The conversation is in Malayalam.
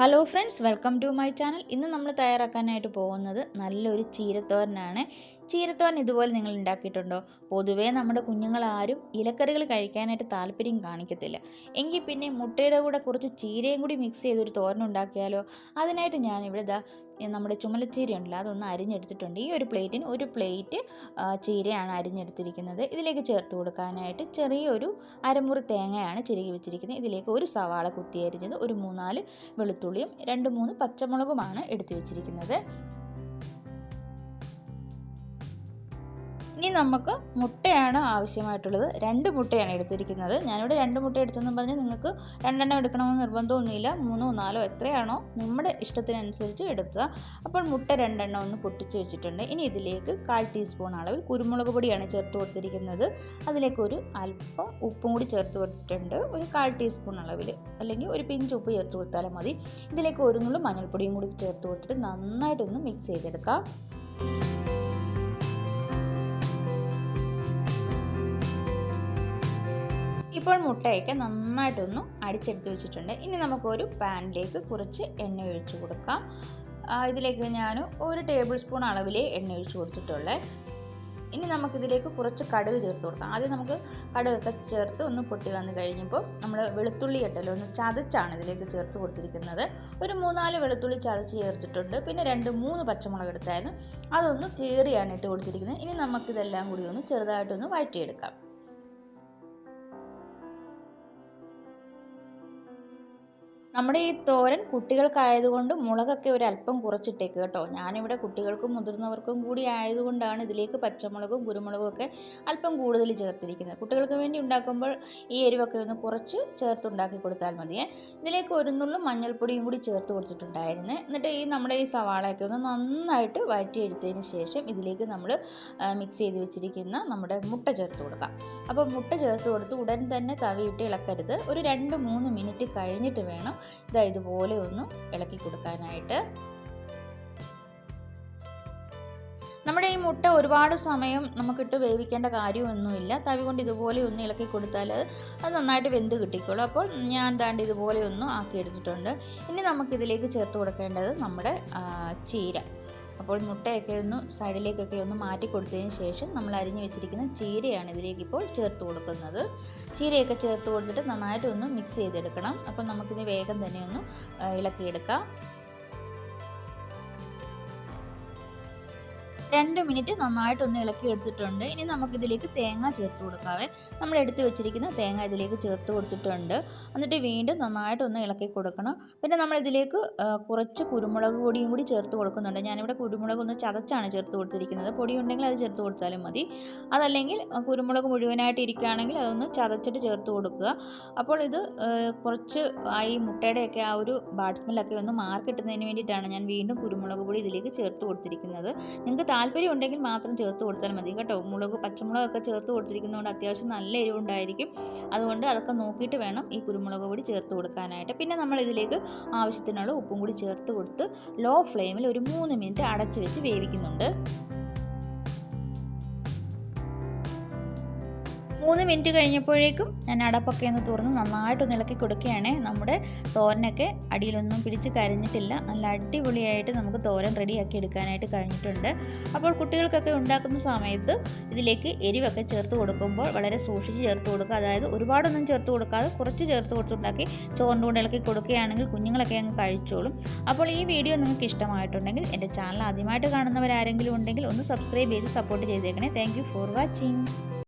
Hello friends welcome to my channel ഇന്ന് നമ്മൾ തയ്യാറാക്കാനായിട്ട് പോകുന്നത് നല്ലൊരു ചീരത്തോരനാണ്. ചീരത്തോരൻ ഇതുപോലെ നിങ്ങൾ ഉണ്ടാക്കിയിട്ടുണ്ടോ? പൊതുവേ നമ്മുടെ കുഞ്ഞുങ്ങൾ ആരും ഇലക്കറികൾ കഴിക്കാനായിട്ട് താല്പര്യം കാണിക്കത്തില്ല. എങ്കിൽ പിന്നെ മുട്ടയുടെ കൂടെ കുറച്ച് ചീരയും കൂടി മിക്സ് ചെയ്തൊരു തോരൻ ഉണ്ടാക്കിയാലോ? അതിനായിട്ട് ഞാനിവിടെ ദാ നമ്മുടെ ചുമലച്ചീര ഉണ്ടല്ലോ അതൊന്ന് അരിഞ്ഞെടുത്തിട്ടുണ്ട്. ഈ ഒരു പ്ലേറ്റിന് ഒരു പ്ലേറ്റ് ചീരയാണ് അരിഞ്ഞെടുത്തിരിക്കുന്നത്. ഇതിലേക്ക് ചേർത്ത് കൊടുക്കാനായിട്ട് ചെറിയൊരു അരമുറി തേങ്ങയാണ് ചിരകി വെച്ചിരിക്കുന്നത്. ഇതിലേക്ക് ഒരു സവാള കുത്തിയരിഞ്ഞത് ഒരു മൂന്നാൽ വെളുത്തുള്ളിയും രണ്ട് മൂന്ന് പച്ചമുളകുമാണ് എടുത്തു വെച്ചിരിക്കുന്നത്. ഇനി നമുക്ക് മുട്ടയാണ് ആവശ്യമായിട്ടുള്ളത്. രണ്ട് മുട്ടയാണ് എടുത്തിരിക്കുന്നത്. ഞാനിവിടെ രണ്ട് മുട്ട എടുത്തെന്നും പറഞ്ഞ് നിങ്ങൾക്ക് രണ്ടെണ്ണം എടുക്കണമെന്ന് നിർബന്ധമൊന്നുമില്ല. മൂന്നോ നാലോ എത്രയാണോ നമ്മുടെ ഇഷ്ടത്തിനനുസരിച്ച് എടുക്കുക. അപ്പോൾ മുട്ട രണ്ടെണ്ണം ഒന്ന് പൊട്ടിച്ച് വെച്ചിട്ടുണ്ട്. ഇനി ഇതിലേക്ക് കാൽ ടീസ്പൂൺ അളവിൽ കുരുമുളക് പൊടിയാണ് ചേർത്ത് കൊടുത്തിരിക്കുന്നത്. അതിലേക്ക് ഒരു അല്പം ഉപ്പും കൂടി ചേർത്ത് കൊടുത്തിട്ടുണ്ട്. ഒരു കാൽ ടീസ്പൂൺ അളവിൽ അല്ലെങ്കിൽ ഒരു പിഞ്ച് ഉപ്പ് ചേർത്ത് കൊടുത്താലും മതി. ഇതിലേക്ക് ഒരു നുള്ളു മഞ്ഞൾപ്പൊടിയും കൂടി ചേർത്ത് കൊടുത്തിട്ട് നന്നായിട്ടൊന്ന് മിക്സ് ചെയ്തെടുക്കാം. ഇപ്പോൾ മുട്ടയൊക്കെ നന്നായിട്ടൊന്ന് അടിച്ചെടുത്ത് വെച്ചിട്ടുണ്ട്. ഇനി നമുക്കൊരു പാനിലേക്ക് കുറച്ച് എണ്ണ ഒഴിച്ചു കൊടുക്കാം. ഇതിലേക്ക് ഞാൻ ഒരു ടേബിൾ സ്പൂൺ അളവിലേ എണ്ണ ഒഴിച്ചു കൊടുത്തിട്ടുള്ളേ ഇനി നമുക്കിതിലേക്ക് കുറച്ച് കടുക് ചേർത്ത് കൊടുക്കാം. ആദ്യം നമുക്ക് കടുകൊക്കെ ചേർത്ത് ഒന്ന് പൊട്ടി വന്ന് കഴിഞ്ഞപ്പോൾ നമ്മൾ വെളുത്തുള്ളി ഇട്ടല്ലോ ഒന്ന് ചതച്ചാണ് ഇതിലേക്ക് ചേർത്ത് കൊടുത്തിരിക്കുന്നത്. ഒരു മൂന്നാൽ വെളുത്തുള്ളി ചതച്ച് ചേർത്തിട്ടുണ്ട്. പിന്നെ രണ്ട് മൂന്ന് പച്ചമുളക് എടുത്തായിരുന്നു. അതൊന്ന് കീറിയാണ് ഇട്ട് കൊടുത്തിരിക്കുന്നത്. ഇനി നമുക്കിതെല്ലാം കൂടി ഒന്ന് ചെറുതായിട്ടൊന്ന് വഴറ്റിയെടുക്കാം. നമ്മുടെ ഈ തോരൻ കുട്ടികൾക്കായതുകൊണ്ട് മുളകൊക്കെ ഒരു അല്പം കുറച്ചിട്ടേക്ക് കേട്ടോ. ഞാനിവിടെ കുട്ടികൾക്കും മുതിർന്നവർക്കും കൂടി ആയതുകൊണ്ടാണ് ഇതിലേക്ക് പച്ചമുളകും കുരുമുളകും ഒക്കെ അല്പം കൂടുതൽ ചേർത്തിരിക്കുന്നത്. കുട്ടികൾക്ക് വേണ്ടി ഉണ്ടാക്കുമ്പോൾ ഈ എരിവൊക്കെ ഒന്ന് കുറച്ച് ചേർത്തുണ്ടാക്കി കൊടുത്താൽ മതിയേ ഇതിലേക്ക് ഒരു നുള്ളും മഞ്ഞൾപ്പൊടിയും കൂടി ചേർത്ത് കൊടുത്തിട്ടുണ്ടായിരുന്നു. എന്നിട്ട് ഈ നമ്മുടെ ഈ സവാളയൊക്കെ ഒന്ന് നന്നായിട്ട് വഴറ്റിയെടുത്തതിന് ശേഷം ഇതിലേക്ക് നമ്മൾ മിക്സ് ചെയ്ത് വെച്ചിരിക്കുന്ന നമ്മുടെ മുട്ട ചേർത്ത് കൊടുക്കാം. അപ്പോൾ മുട്ട ചേർത്ത് കൊടുത്ത് ഉടൻ തന്നെ തവിയിട്ട് ഇളക്കരുത്. ഒരു രണ്ട് മൂന്ന് മിനിറ്റ് കഴിഞ്ഞിട്ട് വേണം ഇതാ ഇതുപോലെ ഒന്ന് ഇളക്കി കൊടുക്കാനായിട്ട്. നമ്മുടെ ഈ മുട്ട ഒരുപാട് സമയം നമുക്കിട്ട് വേവിക്കേണ്ട കാര്യമൊന്നുമില്ല. തവി കൊണ്ട് ഇതുപോലെ ഒന്ന് ഇളക്കി കൊടുത്താൽ അത് നന്നായിട്ട് വെന്ത് കിട്ടിക്കോളും. അപ്പോൾ ഞാൻ ദാണ്ട് ഇതുപോലെ ഒന്ന് ആക്കി എടുത്തിട്ടുണ്ട് ഇനി നമുക്കിതിലേക്ക് ചേർത്ത് കൊടുക്കേണ്ടത് നമ്മുടെ ചീര. അപ്പോൾ മുട്ടയൊക്കെ ഒന്ന് സൈഡിലേക്കൊക്കെ ഒന്ന് മാറ്റി കൊടുത്തതിന് ശേഷം നമ്മൾ അരിഞ്ഞു വെച്ചിരിക്കുന്ന ചീരയാണ് ഇതിലേക്ക് ഇപ്പോൾ ചേർത്ത് കൊടുക്കുന്നത്. ചീരയൊക്കെ ചേർത്ത് കൊടുത്തിട്ട് നന്നായിട്ടൊന്ന് മിക്സ് ചെയ്തെടുക്കണം. അപ്പോൾ നമുക്കിത് വേഗം തന്നെ ഒന്ന് ഇളക്കിയെടുക്കാം. രണ്ട് മിനിറ്റ് നന്നായിട്ട് ഒന്ന് ഇളക്കി എടുത്തിട്ടുണ്ട്. ഇനി നമുക്കിതിലേക്ക് തേങ്ങ ചേർത്ത് കൊടുക്കാവേ. നമ്മൾ എടുത്ത് വെച്ചിരിക്കുന്ന തേങ്ങ ഇതിലേക്ക് ചേർത്ത് കൊടുത്തിട്ടുണ്ട്. എന്നിട്ട് വീണ്ടും നന്നായിട്ട് ഒന്ന് ഇളക്കി കൊടുക്കണം. പിന്നെ നമ്മൾ ഇതിലേക്ക് കുറച്ച് കുരുമുളക് പൊടിയും കൂടി ചേർത്ത് കൊടുക്കുന്നുണ്ട്. ഞാനിവിടെ കുരുമുളക് ഒന്ന് ചതച്ചാണ് ചേർത്ത് കൊടുത്തിരിക്കുന്നത്. പൊടി ഉണ്ടെങ്കിൽ അത് ചേർത്ത് കൊടുത്താലും മതി. അതല്ലെങ്കിൽ കുരുമുളക് മുഴുവനായിട്ട് ഇരിക്കുകയാണെങ്കിൽ അതൊന്ന് ചതച്ചിട്ട് ചേർത്ത് കൊടുക്കുക. അപ്പോൾ ഇത് കുറച്ച് ഈ മുട്ടയുടെയൊക്കെ ആ ഒരു ബാഡ് സ്മെല്ലൊക്കെ ഒന്ന് മാർക്കിട്ടുന്നതിന് വേണ്ടിയിട്ടാണ് ഞാൻ വീണ്ടും കുരുമുളക് പൊടി ഇതിലേക്ക് ചേർത്ത് കൊടുത്തിരിക്കുന്നത്. നിങ്ങൾക്ക് താല്പര്യം ഉണ്ടെങ്കിൽ മാത്രം ചേർത്ത് കൊടുത്താൽ മതി കേട്ടോ. മുളക് പച്ചമുളകൊക്കെ ചേർത്ത് കൊടുത്തിരിക്കുന്നതുകൊണ്ട് അത്യാവശ്യം നല്ല എരിവുണ്ടായിരിക്കും. അതുകൊണ്ട് അതൊക്കെ നോക്കിയിട്ട് വേണം ഈ കുരുമുളക് പൊടി ചേർത്ത് കൊടുക്കാനായിട്ട്. പിന്നെ നമ്മൾ ഇതിലേക്ക് ആവശ്യത്തിനുള്ള ഉപ്പും കൂടി ചേർത്ത് കൊടുത്ത് ലോ ഫ്ലെയിമിൽ ഒരു മൂന്ന് മിനിറ്റ് അടച്ചു വെച്ച് വേവിക്കുന്നുണ്ട്. മൂന്ന് മിനിറ്റ് കഴിഞ്ഞപ്പോഴേക്കും ഞാൻ അടപ്പൊക്കെ ഒന്ന് തുറന്ന് നന്നായിട്ടൊന്ന് ഇളക്കി കൊടുക്കുകയാണ്. നമ്മുടെ തോരനൊക്കെ അടിയിലൊന്നും പിടിച്ച് കരിഞ്ഞിട്ടില്ല. നല്ല അടിപൊളിയായിട്ട് നമുക്ക് തോരൻ റെഡിയാക്കി എടുക്കാനായിട്ട് കഴിഞ്ഞിട്ടുണ്ട്. അപ്പോൾ കുട്ടികൾക്കൊക്കെ ഉണ്ടാക്കുന്ന സമയത്ത് ഇതിലേക്ക് എരിവൊക്കെ ചേർത്ത് കൊടുക്കുമ്പോൾ വളരെ സൂക്ഷിച്ച് ചേർത്ത് കൊടുക്കുക. അതായത് ഒരുപാടൊന്നും ചേർത്ത് കൊടുക്കാതെ കുറച്ച് ചേർത്ത് കൊടുത്തുണ്ടാക്കി ചോറിന്റെ കൂടെ ഇളക്കി കൊടുക്കുകയാണെങ്കിൽ കുഞ്ഞുങ്ങളൊക്കെ അങ്ങ് കഴിച്ചോളും. അപ്പോൾ ഈ വീഡിയോ നിങ്ങൾക്ക് ഇഷ്ടമായിട്ടുണ്ടെങ്കിൽ എന്റെ ചാനൽ ആദ്യമായിട്ട് കാണുന്നവരാരെങ്കിലും ഉണ്ടെങ്കിൽ ഒന്ന് സബ്സ്ക്രൈബ് ചെയ്ത് സപ്പോർട്ട് ചെയ്തേക്കണേ. Thank for watching.